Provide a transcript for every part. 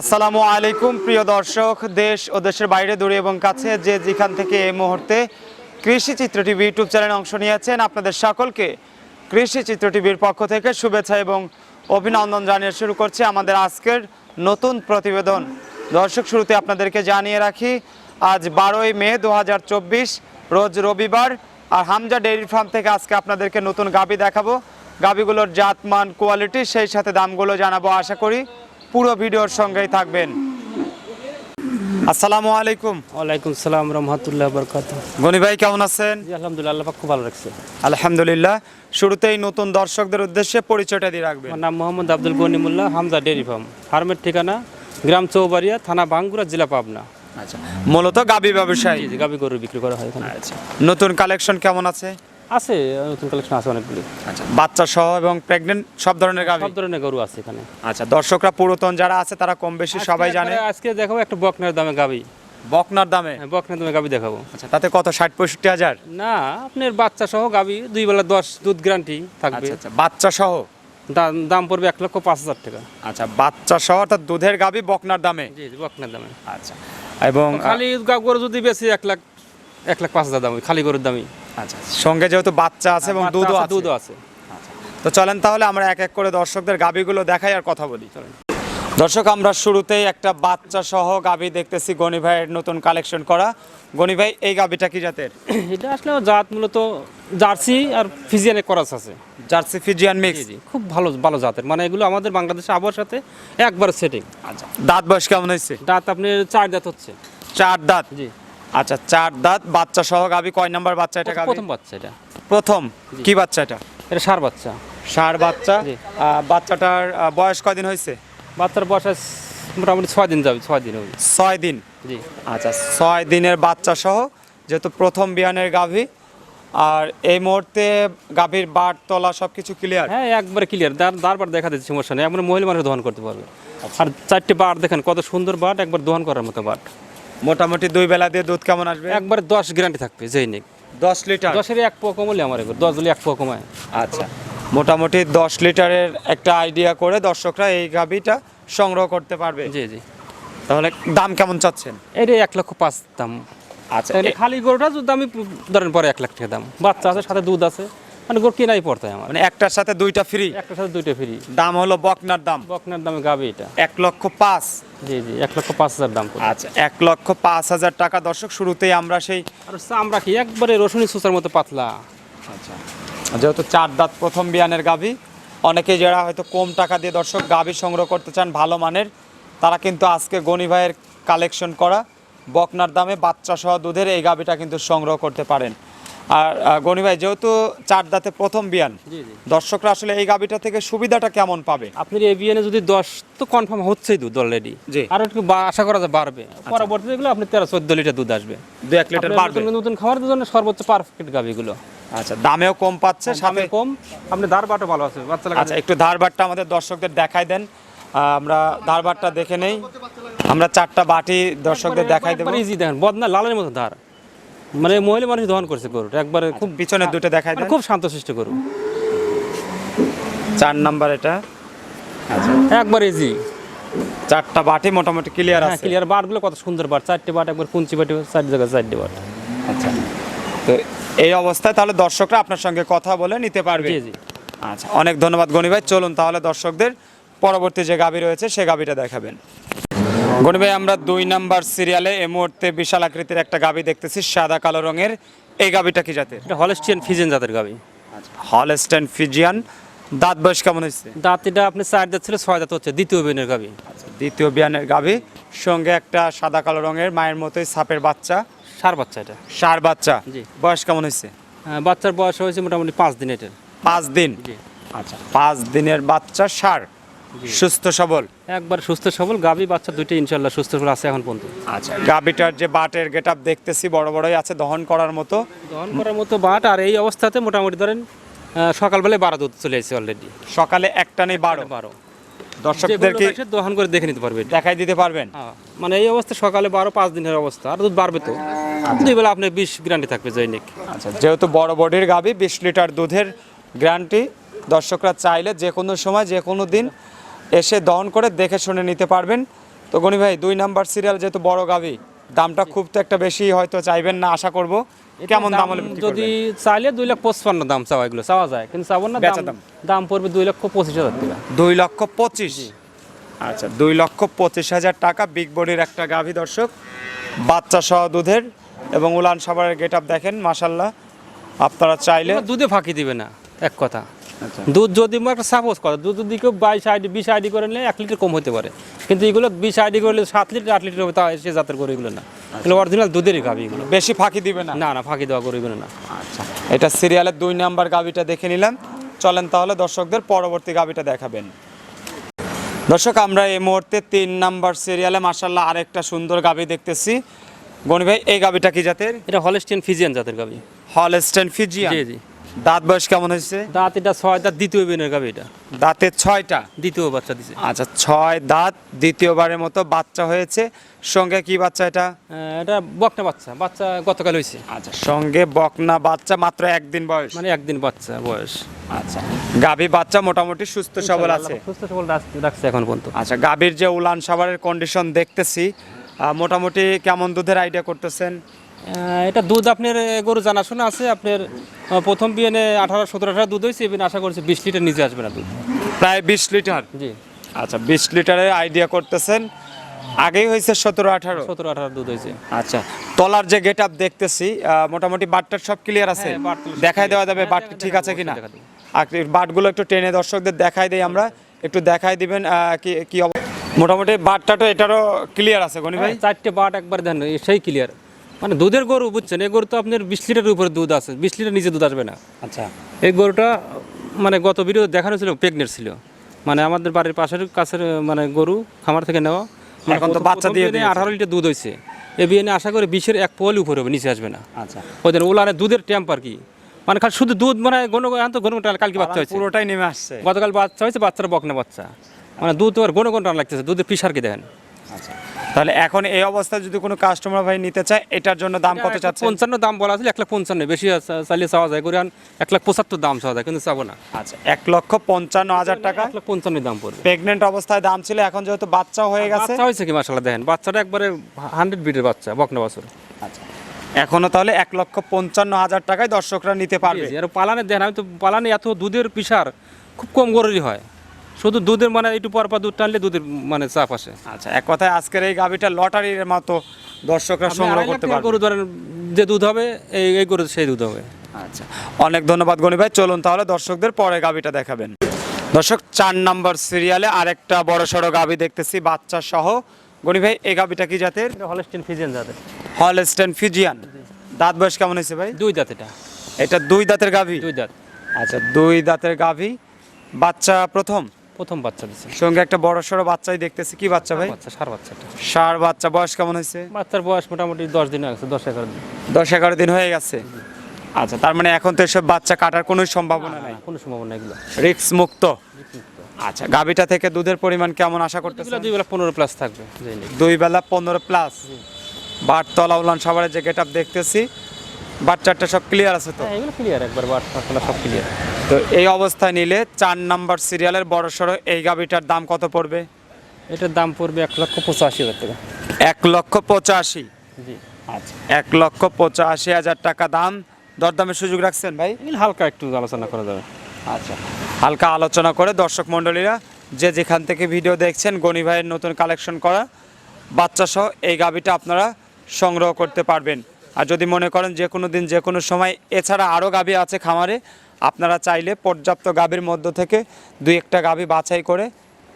আসসালামু আলাইকুম, প্রিয় দর্শক। দেশ ও দেশের বাইরে, দূরে এবং কাছে যে যেখান থেকে এই মুহূর্তে কৃষি চিত্র টিভি ইউটিউব চ্যানেলে অংশ নিয়েছেন, আপনাদের সকলকে কৃষি চিত্র টিভির পক্ষ থেকে শুভেচ্ছা এবং অভিনন্দন জানিয়ে শুরু করছে আমাদের আজকের নতুন প্রতিবেদন। দর্শক, শুরুতে আপনাদেরকে জানিয়ে রাখি, আজ বারোই মে দু হাজার চব্বিশ, রোজ রবিবার, আর হামজা ডেইরি ফার্ম থেকে আজকে আপনাদেরকে নতুন গাবি দেখাবো। গাবিগুলোর জাতমান, কোয়ালিটি, সেই সাথে দামগুলো জানাব, আশা করি পুরো ভিডিওর সঙ্গেই থাকবেন। আসসালামু আলাইকুম। ওয়ালাইকুম সালাম রহমতুল্লাহ বরকাত গনি ভাই কেমন আছেন? জি আলহামদুলিল্লাহ আল্লাহ পাক খুব ভালো রাখছে। আলহামদুলিল্লাহ। শুরুতেই নতুন দর্শকদের উদ্দেশ্যে পরিচয়টা দিয়ে রাখবেন। আমার নাম মোহাম্মদ আব্দুল গনিমুল্লাহ হামজা ডেয়ারি ফার্ম। ফার্মের ঠিকানা গ্রাম চৌবাড়িয়া থানা বাঙ্গুরা জেলা পাবনা। আচ্ছা মূলত গাবি ব্যবসায়ী। গাবি গরু বিক্রি করা হয় এখানে। আচ্ছা নতুন কালেকশন কেমন আছে? আছে নতুন কালেকশন আছে অনেকগুলি। আচ্ছা বাচ্চা সহ এবং প্রেগনেন্ট সব ধরনের গাবি সব ধরনের গরু আছে এখানে। আচ্ছা দর্শকরা পুরাতন যারা আছে তারা কম বেশি সবাই জানে। আজকে দেখাবো একটা বকনার দামে গাবি বকনার দামে? হ্যাঁ, বকনার দামে গাবি দেখাবো। আচ্ছা তাতে কত ষাট পঁয়ষট্টি হাজার? না আপনার বাচ্চা সহ গাবি দুই বেলা দশ দুধ গ্যারান্টি থাকবে। আচ্ছা আচ্ছা বাচ্চা সহ? দাম পড়বে এক লক্ষ পাঁচ হাজার টাকা। আচ্ছা বাচ্চা সহ অর্থাৎ দুধের গাবি বকনার দামে? জি বকনার দামে। আচ্ছা এবং খালি গরু যদি বেশি এক লাখ এক লাখ পাঁচ হাজার দাম খালি গরুর দামই। আচ্ছা সঙ্গে যেহেতু বাচ্চা আছে এবং বাচ্চা দুধও দুধও আছে। তো চলেন তাহলে আমরা এক এক করে দর্শকদের গাবিগুলো দেখাই আর কথা বলি দর্শক আমরা শুরুতেই একটা বাচ্চা সহ গাবি দেখতেছি গনি ভাইয়ের নতুন কালেকশন করা। গনি ভাই এই গাবিটা কি জাতের? এটা আসলে জাত মূলত জার্সি আর ফিজিয়ানে করাস আছে। Jersey Friesian mix? খুব ভালো ভালো জাতের। মানে এগুলো আমাদের বাংলাদেশে আবহাওয়ার সাথে একবার সেটিং। আচ্ছা। দাঁত বয়স কেমন হয়েছে? দাঁত আপনি চার দাঁত হচ্ছে। চার দাঁত? জি। আচ্ছা চার দাঁত বাচ্চা সহ গাবি কয় নাম্বার বাচ্চা এটা গাবি? প্রথম বাচ্চা এটা। প্রথম? কি বাচ্চা এটা? এটা সার বাচ্চা। ষাঁড় বাচ্চা। বাচ্চাটার বয়স কয়দিন হয়েছে? বাচ্চার বয়স মোটামুটি ছয় দিন যাবে ছয় দিন হবে ছয় দিন? জি। আচ্ছা ছয় দিনের বাচ্চা সহ যেহেতু প্রথম বিয়ানের গাভী আর এই মুহূর্তে গাভীর বাট তলা সব কিছু ক্লিয়ার হ্যাঁ একবারে ক্লিয়ার দাঁড়বার দেখা দিচ্ছে সমস্যা নেই। একবার মহিলা মানুষ দহন করতে পারবে। আর চারটে বাট দেখেন কত সুন্দর বাট একবার দহন করার মতো বাট। মোটামুটি দুই বেলা দিয়ে দুধ কেমন আসবে? একবারে দশ গ্যারান্টি থাকবে যেই নিক। দশ লিটার? দশের এক পোয়া কমলে আমার এবার দশ এক পোয়া কমায়। আচ্ছা। মোটামুটি দশ লিটারের একটা আইডিয়া করে দর্শকরা এই গাভীটা সংগ্রহ করতে পারবে। জি জি। তাহলে দাম কেমন চাচ্ছেন? এটা এক লক্ষ পাঁচ দাম। আচ্ছা খালি গরুটা যদি আমি ধরেন পরে এক লাখ টাকা দাম। বাচ্চা আছে সাথে দুধ আছে মানে গরু কেনাই পড়তে হয় আমার। মানে একটার সাথে দুইটা ফ্রি একটার সাথে দুইটা ফ্রি দাম হলো বকনার দাম। বকনার দামে গাবে এটা। এক লক্ষ পাঁচ। জি জি এক লক্ষ পাঁচ হাজার দাম আচ্ছা এক লক্ষ পাঁচ হাজার টাকা। দর্শক শুরুতেই আমরা সেই আর আমরা কি একবারে রসুনি সুসার মতো পাতলা? আচ্ছা যেহেতু চার দাঁত প্রথম বিয়ানের গাভী অনেকে যারা হয়তো কম টাকা দিয়ে দর্শক গাভী সংগ্রহ করতে চান ভালো মানের তারা কিন্তু আজকে গনি ভাইয়ের কালেকশন করা বকনার দামে বাচ্চা সহ দুধের এই গাভীটা কিন্তু সংগ্রহ করতে পারেন। আর গনি ভাই যেহেতু চার দাঁতে প্রথম বিয়ান দর্শকরা আসলে এই গাভীটা থেকে সুবিধাটা কেমন পাবে? আপনি এবিএনে যদি দশ তো কনফার্ম হচ্ছেই দুধ অলরেডি জি। আর একটু আশা করা যায় বাড়বে। পরবর্তীতে এগুলো আপনি তেরো চোদ্দ লিটার দুধ আসবে। দু এক লিটার বাড়বে। নতুন খামারের জন্য সর্বোচ্চ পারফেক্ট গাভিগুলো আচ্ছা দামেও কম পাচ্ছে সাথে সামনে কম আপনি দাঁড় বাটো ভালো আছে বাচ্চা আচ্ছা একটু ধারবারটা আমাদের দর্শকদের দেখাই দেন। আমরা ধারবারটা দেখে নেই। আমরা চারটা বাটি দর্শকদের দেখাই দেবো। ইজি দেখেন বদনা লালের মতো ধার। মানে মহিলা মানুষ দহন করছে গরুটা। একবারে খুব খুব পিছনের দুটো দেখাই খুব শান্ত শান্তশিষ্ট গরু। চার নাম্বার এটা। একবার ইজি চারটা বাটি মোটামুটি ক্লিয়ার আছে। ক্লিয়ার বাটগুলো কত সুন্দর বাট। চারটে বাট একবার কুঞ্চি বাটি চার জায়গায় চারটে বাট। আচ্ছা। তো এই অবস্থায় তাহলে দর্শকরা আপনার সঙ্গে কথা বলে নিতে পারবে। জি জি। আচ্ছা অনেক ধন্যবাদ গনি ভাই। চলুন তাহলে দর্শকদের পরবর্তী যে গাবি রয়েছে সে গাবিটা দেখাবেন। গনি ভাই আমরা দুই নাম্বার সিরিয়ালে এই মুহূর্তে বিশাল আকৃতির একটা গাবি দেখতেছি সাদা কালো রঙের। এই গাবিটা কি জাতের? এটা হলস্টিয়ান ফিজেন জাতের গাবি। হলস্টেন ফিজিয়ান দাঁত বয়স কেমন হয়েছে? দাঁত এটা আপনি চার দাঁত ছিল ছয় দাঁত হচ্ছে। দ্বিতীয় বেনের গাবি। আচ্ছা দ্বিতীয় বিয়ানের গাবি। সঙ্গে একটা সাদা কালো রঙের মায়ের মতোই সাপের বাচ্চা। সার বাচ্চা এটা। সার বাচ্চা। জি। বয়স কেমন হয়েছে? হ্যাঁ, বাচ্চার বয়স হয়েছে মোটামুটি পাঁচ দিন এটার। পাঁচ দিন? আচ্ছা পাঁচ দিনের বাচ্চা সার। সুস্থ সবল? একবার সুস্থ সবল গাবি বাচ্চা দুইটা ইনশাল্লাহ সুস্থ সবল আছে এখন পর্যন্ত। আচ্ছা গাবিটার যে বাটের গেট আপ দেখতেছি বড় বড়ই আছে দহন করার মতো? দহন করার মতো বাট আর এই অবস্থাতে মোটামুটি ধরেন সকালবেলায় বারো দুধ চলে এসেছে অলরেডি সকালে একটা নেই বারো? বারো। দর্শকদেরকে দহন করে দেখে নিতে পারবে দেখাই দিতে পারবেন? হ্যাঁ, মানে এই অবস্থা সকালে বারো পাঁচ দিনের অবস্থা আর দুধ বাড়বে তো। দুই বেলা আপনার বিশ গ্রান্টি থাকবে জৈনিক। আচ্ছা যেহেতু বড় বডির গাবি বিশ লিটার দুধের গ্যারান্টি দর্শকরা চাইলে যে কোনো সময় যে কোনো দিন এসে দহন করে দেখে শুনে নিতে পারবেন। তো গনি ভাই দুই নাম্বার সিরিয়াল যেহেতু বড় গাভি দামটা খুব তো একটা বেশি হয়তো চাইবেন না আশা করব। কেমন দাম হলে যদি চাইলে দুই লাখ পঁচপান্ন দাম চাওয়া এগুলো চাওয়া যায়। কিন্তু চাবো না দাম দাম। পড়বে দুই লক্ষ পঁচিশ হাজার টাকা। দুই লক্ষ পঁচিশ। আচ্ছা দুই লক্ষ পঁচিশ হাজার টাকা বিগ বডির একটা গাভী দর্শক বাচ্চা সহ দুধের এবং উলান সাবারের গেট আপ দেখেন মাসাল্লাহ আপনারা চাইলে দুধে ফাঁকি দিবে না এক কথা। দুধ যদি একটা সাপোজ করে দুধ যদি কেউ বাইশ আইডি বিশ আইডি করে নিলে এক লিটার কম হতে পারে। কিন্তু এগুলো বিশ আইডি করলে সাত লিটার আট লিটার হবে তা সে জাতের করে এগুলো না। এগুলো অরিজিনাল দুধেরই গাবি এগুলো। বেশি ফাঁকি দিবে না? না না ফাঁকি দেওয়া করে এগুলো না। আচ্ছা। এটা সিরিয়ালের দুই নাম্বার গাবিটা দেখে নিলাম। চলেন তাহলে দর্শকদের পরবর্তী গাবিটা দেখাবেন। দর্শক আমরা এই মুহূর্তে তিন নাম্বার সিরিয়ালে মাসাল্লাহ আরেকটা সুন্দর গাবি দেখতেছি। গনি ভাই এই গাবিটা কি জাতের? এটা হলস্টিয়ান ফিজিয়ান জাতের গাবি। হলস্টেন ফিজিয়ান জি জি। দাঁত বয়স কেমন হয়েছে? দাঁত এটা ছয় দাঁত দ্বিতীয় বিনের গাবি এটা। দাঁতের ছয়টা? দ্বিতীয় বাচ্চা দিছে। আচ্ছা ছয় দাঁত দ্বিতীয়বারের মতো বাচ্চা হয়েছে। সঙ্গে কি বাচ্চা এটা? এটা বকনা বাচ্চা বাচ্চা গতকাল হয়েছে। আচ্ছা সঙ্গে বকনা বাচ্চা মাত্র একদিন বয়স। মানে একদিন বাচ্চা বয়স। আচ্ছা গাভী বাচ্চা মোটামুটি সুস্থ সবল আছে? সুস্থ সবল রাখছে এখন পর্যন্ত। আচ্ছা গাভীর যে উলান সাবারের কন্ডিশন দেখতেছি মোটামুটি কেমন দুধের আইডিয়া করতেছেন? এটা দুধ আপনার গরু জানাশোনা আছে আপনার প্রথম বিয়ানে আঠারো সতেরো আঠারো দুধ হয়েছে এবার আশা করছি বিশ লিটার নিচে আসবে না দুধ। প্রায় বিশ লিটার? জি। আচ্ছা বিশ লিটারের আইডিয়া করতেছেন। আগেই হয়েছে সতেরো আঠারো? সতেরো আঠারো দুধ হয়েছে। আচ্ছা তলার যে গেট আপ দেখতেছি মোটামুটি বাটটার সব ক্লিয়ার আছে? হ্যাঁ, দেখাই দেওয়া যাবে হ্যাঁ, বাট ঠিক আছে কিনা? আর বাটগুলো একটু টেনে দর্শকদের দেখাই দিই আমরা। একটু দেখাই দিবেন কি কি অব- মোটামুটি বাটটা তো এটারও ক্লিয়ার আছে গনি ভাই? হ্যাঁ, চারটে বাট একবার দেন সেই ক্লিয়ার মানে দুধের গরু বুঝছেন? এই গরু তো আপনার বিশ লিটারের উপরে দুধ আছে বিশ লিটার নিচে দুধ আসবে না। আচ্ছা। এই গরুটা মানে গত ভিডিও দেখানো ছিল প্রেগনেন্ট ছিল। মানে আমাদের বাড়ির পাশের কাছের মানে গরু খামার থেকে নেওয়া। মানে এখন তো বাচ্চা দিয়ে আঠারো লিটার দুধ হয়েছে এ বিয়ানে আশা করে বিশের এক পোয়ালি উপরে হবে নিচে আসবে না। আচ্ছা। ওদের ওলানে দুধের টেম্পার কি। মানে খালি শুধু দুধ মানে গণ তো গণ কালকে বাচ্চা হয়েছে পুরোটাই নেমে আসছে। গতকাল বাচ্চা হয়েছে বাচ্চার বকনা বাচ্চা। মানে দুধ তোমার গণ গণ টান লাগতেছে দুধের পিসার কি দেখেন? আচ্ছা। তাহলে এখন এই অবস্থায় যদি কোনো কাস্টমার ভাই নিতে চায় এটার জন্য দাম কত চাচ্ছে পঞ্চান্ন দাম বলা আছে এক লাখ পঞ্চান্ন বেশি চাইলে চাওয়া যায়। করে এক লাখ পঁচাত্তর দাম চাওয়া যায় কিন্তু চাবো না। আচ্ছা এক লক্ষ পঞ্চান্ন হাজার টাকা? এক লাখ পঞ্চান্ন দাম পড়বে। প্রেগনেন্ট অবস্থায় দাম ছিল এখন যেহেতু বাচ্চা হয়ে গেছে। বাচ্চা হয়েছে কি মাসাল্লাহ দেখেন বাচ্চাটা একবারে হান্ড্রেড বিটের বাচ্চা বকনা বছর। আচ্ছা এখনও তাহলে এক লক্ষ পঞ্চান্ন হাজার টাকায় দর্শকরা নিতে পারবে। আর পালানে দেখেন আমি তো পালানে এত দুধের পিসার খুব কম গরুরই হয়। শুধু দুধের মানে একটু পর পর দুধ টানলে দুধের মানে চাপ আসে। আচ্ছা এক কথায় আজকের এই গাভিটা লটারির মতো দর্শকরা সংগ্রহ করতে পারবে। গরু ধরেন যে দুধ হবে এই এই গরু সেই দুধ হবে। আচ্ছা অনেক ধন্যবাদ গনি ভাই। চলুন তাহলে দর্শকদের পরে গাভিটা দেখাবেন। দর্শক চার নাম্বার সিরিয়ালে আরেকটা বড় সড়ো গাভি দেখতেছি বাচ্চা সহ। গনি ভাই এই গাভিটা কি জাতের? হলস্টেন ফিজিয়ান জাতের। হলস্টেন ফিজিয়ান দাঁত বয়স কেমন হয়েছে ভাই? দুই দাঁত এটা। এটা দুই দাঁতের গাভি? দুই দাঁত। আচ্ছা দুই দাঁতের গাভি। বাচ্চা প্রথম? প্রথম বাচ্চা দিচ্ছে সঙ্গে একটা বড় সড়ো বাচ্চাই দেখতেছি। কি বাচ্চা ভাই? বাচ্চা সার বাচ্চাটা সার বাচ্চা বয়স কেমন হয়েছে? বাচ্চার বয়স মোটামুটি দশ দিন আছে দশ এগারো দিন। দশ এগারো দিন হয়ে গেছে? আচ্ছা তার মানে এখন তো এসব বাচ্চা কাটার কোনো সম্ভাবনা নাই? কোনো সম্ভাবনা এগুলো। রিক্স মুক্ত? আচ্ছা গাভিটা থেকে দুধের পরিমাণ কেমন আশা করতেছেন? দুই বেলা পনেরো প্লাস থাকবে দুই বেলা পনেরো প্লাস বাটতলা উলান সাভারের যে গেট দেখতেছি বাট চারটা সব ক্লিয়ার আছে তো? হ্যাঁ এগুলো ক্লিয়ার একবার ফাটলা সব ক্লিয়ার তো এই অবস্থায় নিলে চার নাম্বার সিরিয়ালের বড় সড়ো এই গাভিটার দাম কত পড়বে? এটার দাম পড়বে এক লক্ষ পঁচাশি হাজার টাকা। এক লক্ষ পঁচাশি? জি। আচ্ছা এক লক্ষ পঁচাশি হাজার টাকা দাম। দরদামের সুযোগ রাখছেন ভাই? হালকা একটু আলোচনা করা যাবে। আচ্ছা হালকা আলোচনা করে দর্শক মণ্ডলীরা যে যেখান থেকে ভিডিও দেখছেন গনি ভাইয়ের নতুন কালেকশন করা বাচ্চা সহ এই গাভিটা আপনারা সংগ্রহ করতে পারবেন। আর যদি মনে করেন যে কোনো দিন যে কোনো সময় এছাড়া আরও গাভি আছে খামারে আপনারা চাইলে পর্যাপ্ত গাভীর মধ্য থেকে দুই একটা গাভি বাছাই করে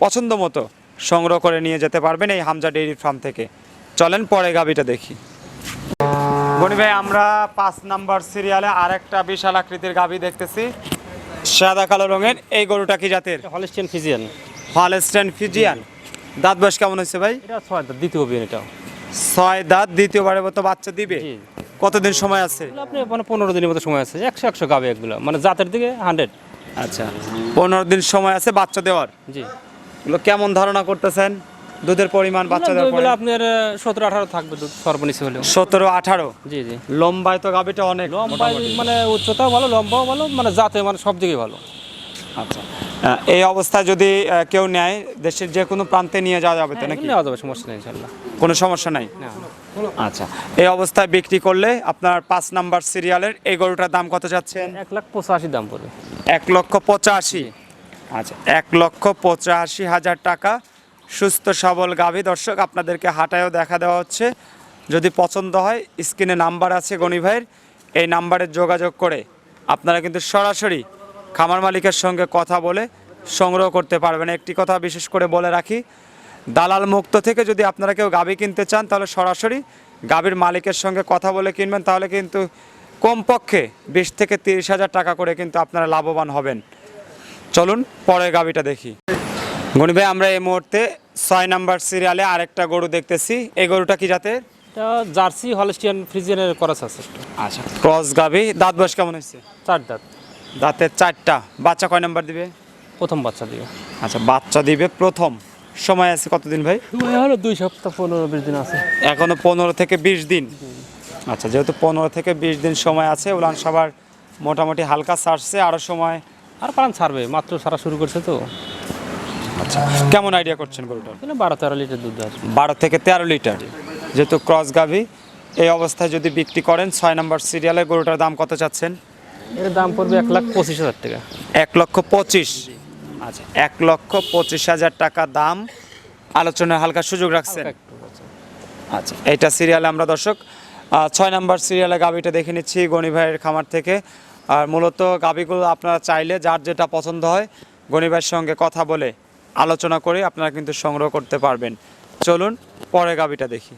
পছন্দ মতো সংগ্রহ করে নিয়ে যেতে পারবেন এই হামজা ডেইরি ফার্ম থেকে। চলেন পরে গাভিটা দেখি। গনি ভাই আমরা পাঁচ নাম্বার সিরিয়ালে আরেকটা বিশাল আকৃতির গাভি দেখতেছি। সাদা কালো রঙের এই গরুটা কি জাতের? Holstein Friesian. Holstein Friesian. দাঁত বয়স কেমন হয়েছে ভাই? এটা ছয় দ্বিতীয় বিয়ে এটা ছয় দাঁত দ্বিতীয়বারের মতো বাচ্চা দিবে? কতদিন সময় আছে? আপনি মানে পনেরো দিনের মতো সময় আছে একশো একশো গাবে এগুলো মানে জাতের দিকে হান্ড্রেড আচ্ছা পনেরো দিন সময় আছে বাচ্চা দেওয়ার? জি। এগুলো কেমন ধারণা করতেছেন? দুধের পরিমাণ বাচ্চা দেওয়ার এগুলো আপনার সতেরো আঠারো থাকবে দুধ সর্বনিচে হলেও। সতেরো আঠারো? জি জি। লম্বায় তো গাভিটা অনেক লম্বা মানে উচ্চতাও ভালো লম্বাও ভালো মানে জাতে মানে সব দিকে ভালো। আচ্ছা। এই অবস্থায় যদি কেউ নেয় দেশের যে কোনো প্রান্তে নিয়ে যাওয়া যাবে তো নাকি? নেওয়া যাবে সমস্যা নেই ইনশাল্লাহ। কোনো সমস্যা নাই? আচ্ছা এই অবস্থায় বিক্রি করলে আপনার পাঁচ নাম্বার সিরিয়ালের এই গরুটার দাম কত যাচ্ছেন? এক লাখ পঁচাশি দাম পড়বে। এক লক্ষ পঁচাশি। আচ্ছা এক লক্ষ পঁচাশি হাজার টাকা। সুস্থ সবল গাভী। দর্শক আপনাদেরকে হাটায়ও দেখা দেওয়া হচ্ছে। যদি পছন্দ হয় স্ক্রিনে নাম্বার আছে গনি ভাইয়ের। এই নাম্বারে যোগাযোগ করে আপনারা কিন্তু সরাসরি খামার মালিকের সঙ্গে কথা বলে সংগ্রহ করতে পারবেন। একটি কথা বিশেষ করে বলে রাখি দালাল মুক্ত থেকে যদি আপনারা কেউ গাভী কিনতে চান তাহলে সরাসরি গাভীর মালিকের সঙ্গে কথা বলে কিনবেন। তাহলে কিন্তু কমপক্ষে বিশ থেকে তিরিশ হাজার টাকা করে কিন্তু আপনারা লাভবান হবেন। চলুন পরের গাবিটা দেখি। গনি ভাই আমরা এই মুহূর্তে ছয় নাম্বার সিরিয়ালে আরেকটা গরু দেখতেছি। এই গরুটা কি জাতের? জার্সি হলস্টিয়ান ফ্রিজিয়ানের করাস আছে। আচ্ছা ক্রস গাবি। দাঁত বয়স কেমন হয়েছে? চার দাঁত। দাঁতের চারটা। বাচ্চা কয় নাম্বার দিবে? প্রথম বাচ্চা দিবে। আচ্ছা বাচ্চা দিবে প্রথম। সময় আছে কতদিন ভাই? হলো দুই সপ্তাহ পনেরো বিশ দিন আছে। এখনও পনেরো থেকে বিশ দিন। আচ্ছা যেহেতু পনেরো থেকে বিশ দিন সময় আছে উলান সবার মোটামুটি হালকা ছাড়ছে আরও সময় আর পান ছাড়বে মাত্র ছাড়া শুরু করছে তো। আচ্ছা কেমন আইডিয়া করছেন গরুটা বারো তেরো লিটার দুধ আছে। বারো থেকে তেরো লিটার যেহেতু ক্রস গাভি এই অবস্থায় যদি বিক্রি করেন ছয় নম্বর সিরিয়ালে গরুটার দাম কত চাচ্ছেন? এর দাম পড়বে এক লাখ পঁচিশ হাজার টাকা। এক লক্ষ পঁচিশ। আচ্ছা এক লক্ষ পঁচিশ হাজার টাকা দাম। আলোচনায় হালকা সুযোগ রাখছেন। আচ্ছা এইটা সিরিয়ালে আমরা দর্শক ছয় নম্বর সিরিয়ালে গাভিটা দেখে নিচ্ছি গনি ভাইয়ের খামার থেকে। আর মূলত গাভিগুলো আপনারা চাইলে যার যেটা পছন্দ হয় গনি ভাইয়ের সঙ্গে কথা বলে আলোচনা করে আপনারা কিন্তু সংগ্রহ করতে পারবেন। চলুন পরে গাভিটা দেখি।